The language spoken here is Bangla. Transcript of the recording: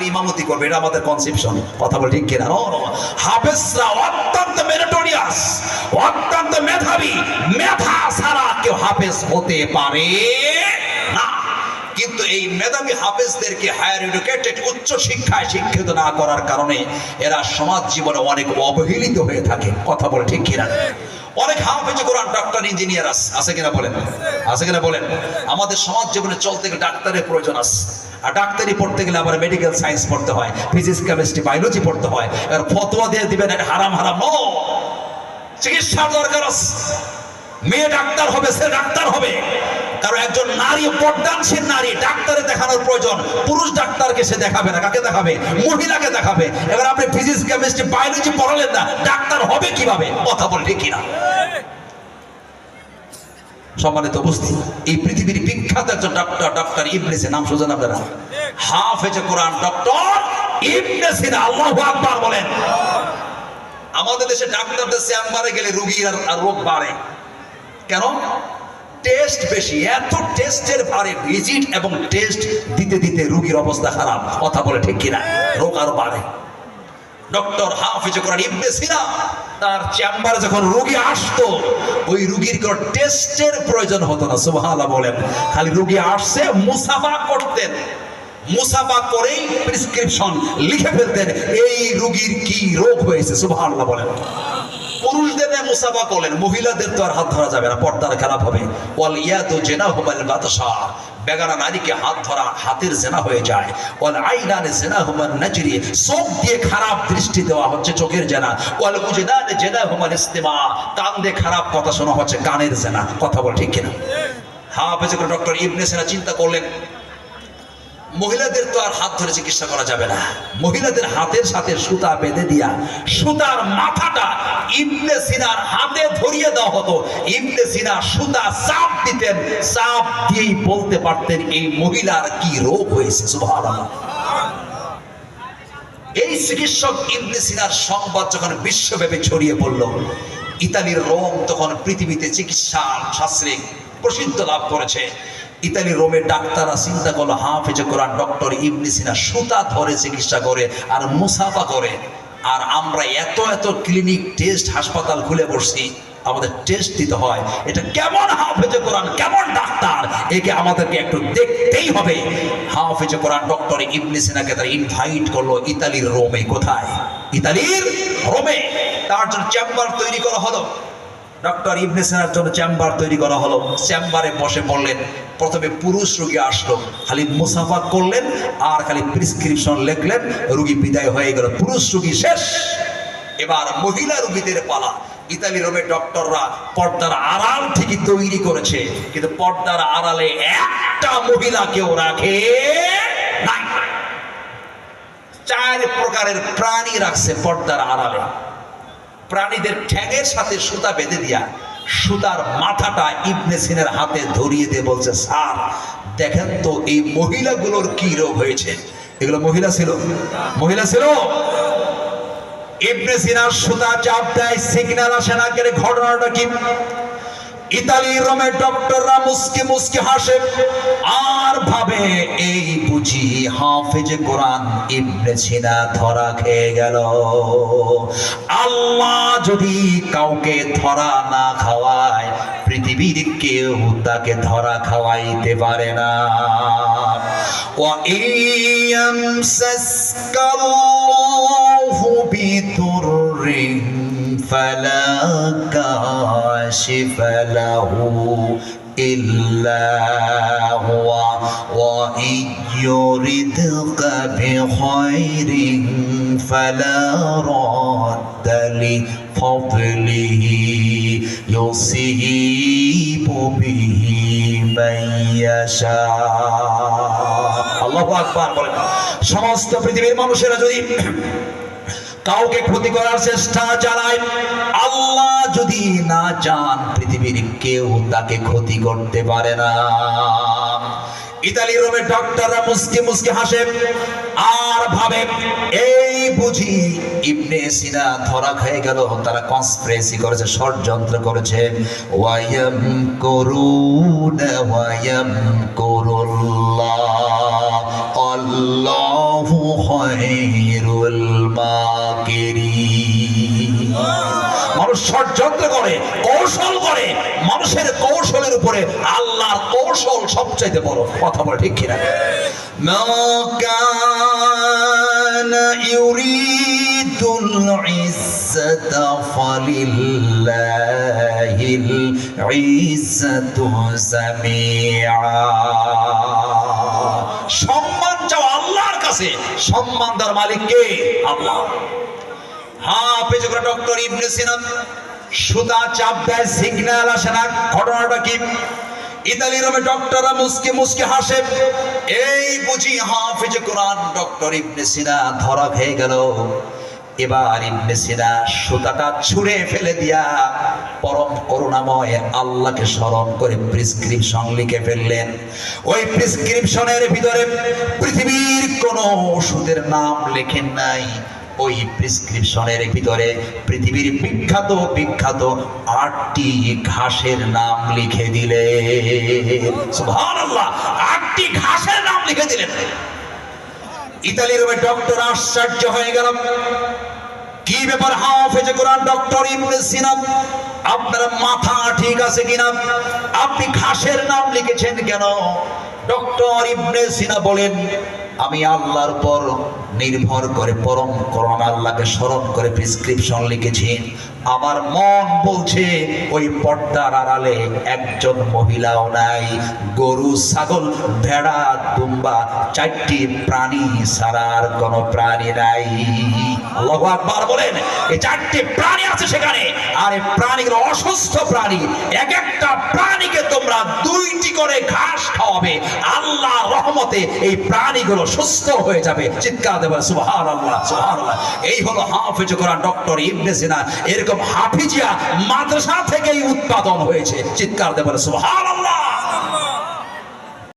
খালি ইমামতি করবে, এটা আমাদের কনসেপশন কথা বলে ঠিক কিনা. হাফেজরা অত্যন্ত মেরিটোরিয়াস অত্যন্ত মেধাবী। মেধা ছাড়া কেউ হাফেজ হতে পারে না। কিন্তু এই মেধাবী হাফেজদেরকে হায়ার এডুকেটেড উচ্চ শিক্ষায় শিক্ষিত না করার কারণে এরা সমাজ জীবনে অনেক অবহেলিত হয়ে থাকে। কথা বলে ঠিক কিনা? অনেক হাফেজ কোরআন ডক্টর ইঞ্জিনিয়ার আছে কিনা বলেন? আছে কিনা বলেন? আমাদের সমাজ জীবনে চলতে গেলে ডাক্তারের প্রয়োজন আছে আর ডাক্তারি পড়তে গেলে আবার মেডিকেল সায়েন্স পড়তে হয় ফিজিক্স কেমিস্ট্রি বায়োলজি পড়তে হয়। আর ফতোয়া দিয়ে দিবেন এটা হারাম হারাম, নো। চিকিৎসার দরকার মেয়ে ডাক্তার হবে, সে ডাক্তার হবে। কারণ একজন নারী, পর্দানশীল নারী, ডাক্তারে দেখানোর প্রয়োজন। পুরুষ ডাক্তারকে সে দেখাবে না। কাকে দেখাবে? মহিলাকে দেখাবে। এবার আপনি ফিজিক্স কেমিস্ট্রি বায়োলজি পড়ালেন না, ডাক্তার হবে কীভাবে? কথা বলে ঠিক কিনা? সম্মানিত উপস্থিত, এই পৃথিবীর বিখ্যাত একজন ডক্টর ডক্টর ইবনেসে নাম সুজান আপনারা? হাফেজে কোরআন ডক্টর ইবনে সিনা আল্লাহু আকবার বলেন। আমাদের দেশে ডাক্তারদের চেম্বারে গেলে রোগীর আর রোগ বাড়ে। কেন? টেস্ট বেশি, এত টেস্টের ভারে ভিজিট এবং টেস্ট দিতে দিতে রোগীর অবস্থা খারাপ। কথা বলে ঠিক কিনা? রোগ আরও বাড়ে। ডক্টর হাফিজ কোরআন ইবনে সিনা তার চেম্বারে যখন রোগী আসতো, ওই রোগীর কোনো টেস্টের প্রয়োজন হতো না, সুবহানাল্লাহ বলেন। খালি রোগী আসছে, মুসাফা করতেন। মুসাফা করেই প্রেসক্রিপশন লিখে ফেলতেন, এই রোগীর কি রোগ হয়েছে, সুবহানাল্লাহ বলেন। পুরুষদের মুসাফা করলেন, মহিলাদের তো আর হাত ধরা যাবে না, পর্দার খারাপ হবে। ইয়াদু জিনাহুমাল বাতাসা বেগানা নারীকে হাত ধরা, হাতের জেনা হয়ে যায়। আইনানে জিনাহুমান নাজরি। চোখ দিয়ে খারাপ দৃষ্টি দেওয়া হচ্ছে চোখের জেনা। ওয়াল উজদানে জিনাহুমাল ইস্তিমা। কান দিয়ে খারাপ কথা শোনা হচ্ছে, কানের জেনা। কথা বল ঠিক কিনা? হাফেজ ডক্টর ইবনে সিনা চিন্তা করলেন। মহিলাদের তো আর হাত ধরে চিকিৎসা করা যাবে না। মহিলাদের হাতের সাথে সুতা বেঁধে দিয়া, সুতার মাথাটা ইবনে সিনার হাতে ধরিয়ে দেওয়া হতো। ইবনে সিনা সুতা চাপ দিতেন, চাপ দিয়েই বলতে পারতেন, এই মহিলার কি রোগ হয়েছে? এই চিকিৎসক ইবনে সিনার সংবাদ যখন বিশ্বব্যাপী ছড়িয়ে পড়ল, ইতালির রোম তখন পৃথিবীতে চিকিৎসা শাস্ত্রে প্রসিদ্ধ লাভ করেছে। ইতালি রোমের ডাক্তাররা চিন্তা করল, হাফেজে কোরআন ডক্টর ইবনে সিনা সুতা ধরে চিকিৎসা করে আর মুসাফা করে। আর আমরা এত এত ক্লিনিক টেস্ট হাসপাতাল খুলে বসছি, আমাদের টেস্ট দিতে হয়। এটা কেমন হাফেজে কোরআন, কেমন ডাক্তার? একে আমাদেরকে একটু দেখতেই হবে। হাফেজে কোরআন ডক্টর ইবনে সিনাকে তারা ইনভাইট করল, ইতালির রোমে কোথায়? ইতালির রোমে। তার জন্য চেম্বার তৈরি করা হলো। ডক্টর ইবনে সিনার জন্য চেম্বার তৈরি করা হলো। চেম্বারে বসে পড়লেন। প্রথমে পুরুষ রোগী আসলো। খালি মুসাফা করলেন আর খালি প্রেসক্রিপশন লিখলেন, রোগী বিদায় হয়ে গেল। পুরুষ রোগী শেষ। এবার মহিলা রোগীদের পালা। ইতালি রোমের ডক্টররা পর্দার আড়াল ঠিকই তৈরি করেছে। কিন্তু পর্দার আড়ালে একটা মহিলা কেউ রাখে চার প্রকারের প্রাণী রাখছে পর্দার আড়ালে। প্রাণীদের ঠ্যাঙের সাথে সুতা বেঁধে দিয়া সুতার মাথাটা ইবনে সিনের হাতে ধরিয়ে দিয়ে বলছে, স্যার, দেখেন তো এই মহিলাগুলোর কি রোগ হয়েছে। এগুলো মহিলা ছিল? মহিলা ছিল? ইবনে সিনার সুতা চাপ দেয়, সিগন্যাল আসে না ঘটনাটা কি? ইতালি রোমের ডক্টররা মুসকি মুসকি হাসে আর ভাবে এই বুঝি হাফেজে কোরআন ইবনে সিনা ধরা খেয়ে গেল আল্লাহ যদি কাউকে ধরা না খাওয়ায় পৃথিবীর কেউ তাকে ধরা খাওয়াইতে পারে না وإن يمسسك الله بضر فلا كاشف له إلا هو وإن يردك بخير فلا رد لفضله يصيب به من يشاء আল্লাহু আকবার বলেন সমস্ত পৃথিবীর মানুষেরা যদি কাউকে ক্ষতি করার চেষ্টা চালায়। আল্লাহ যদি না চান, পৃথিবীর কেউ তাকে ক্ষতি করতে পারে না। ইতালি ডক্টররা মুসকে মুসকে হাসে। আর ভাবে, এই বুঝি ইবনে সিনা ধরা খেয়ে গেল, তারা কনস্পিরেসি করেছে, ষড়যন্ত্র করেছে। ওয়ায়াম করুন, ওয়ায়াম করুল্লাহ কৌশল করে মানুষের কৌশলের উপরে আল্লাহর কৌশল সবচাইতে বড় কথা বলে ঠিক কিনা ما كان يريد العزة فلله العزة جميعا সম্মান চাও আল্লাহর কাছে সম্মান দেওয়ার মালিক কে আল্লাহ হ্যাঁ পেজে করে ডক্টর ইবনে সিনা সুতা চাপ দেয় সিগন্যাল আসে না। ঘটনাটা কি? ইতালি রোমে ডক্টররা মুসকে মুসকে হাসে। এই বুঝি হাফেজ কোরআন ডক্টর ইবনে সিনা ধরা খেয়ে গেল। এবার ইবনে সিনা সুতাটা ছুঁড়ে ফেলে দিয়া পরম করুণাময় আল্লাহকে স্মরণ করে প্রেসক্রিপশন লিখে ফেললেন। ওই প্রেসক্রিপশনের ভিতরে পৃথিবীর কোনো ওষুধের নাম লেখেন নাই। ওই প্রেসক্রিপশনের ভিতরে পৃথিবীর বিখ্যাত বিখ্যাত আটটি ঘাসের নাম লিখে সুবহানাল্লাহ, আটটি ঘাসের নাম লিখে দিলেন ইতালির ডক্টর আশ্চর্য হয়ে গেল কি ব্যাপার কোরআন? ডক্টর আপনার মাথা ঠিক আছে কিনা? আপনি ঘাসের নাম লিখেছেন কেন? ডক্টর ইবনে সিনা বলেন, আমি আল্লাহর পর নির্ভর করে পরম করোনা আল্লাহকে স্মরণ করে প্রেসক্রিপশন লিখেছি আমার মন বলছে, ওই পর্দার আড়ালে একজন মহিলাও নাই। গরু, ছাগল, ভেড়া, দুম্বা, চারটি প্রাণী ছাড়ার কোনো প্রাণী নাই। আকবার বলেন, এই চারটি প্রাণী আছে সেখানে, আর এই প্রাণীগুলো অসুস্থ প্রাণী। এক একটা প্রাণীকে তোমরা দুইটি করে ঘাস খাওয়াবে। আল্লাহ রহমতে এই প্রাণীগুলো সুস্থ হয়ে যাবে। চিৎকার দেবে সুবহান আল্লাহ সুবহান আল্লাহ এই হলো হাফিজ কোরআন ডক্টর ইবনে সিনা এরকম হাফিজিয়া মাদ্রাসা থেকেই উৎপাদন হয়েছে। চিৎকার দেবেন সুবহান